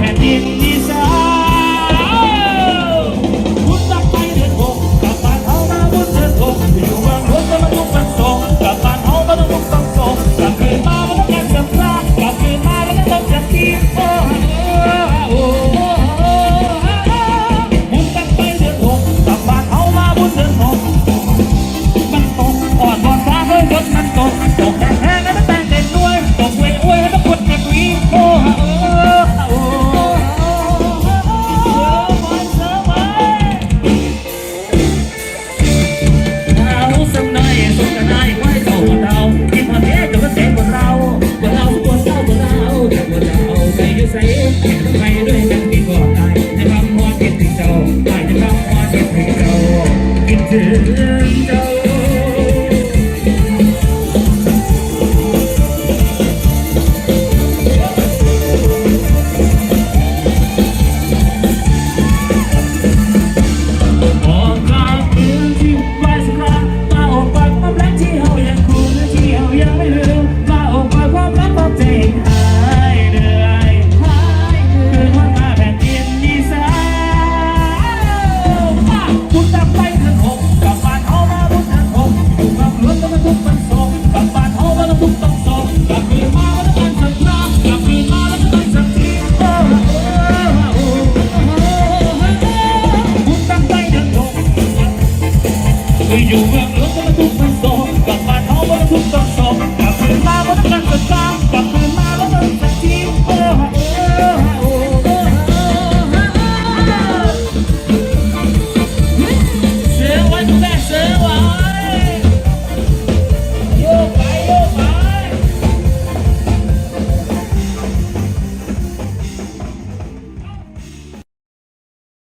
แผ่นดิน Yeah. อยู่เมืองหลวงวันทุกวันสองกลับมาเท้าวันทุกตองสอง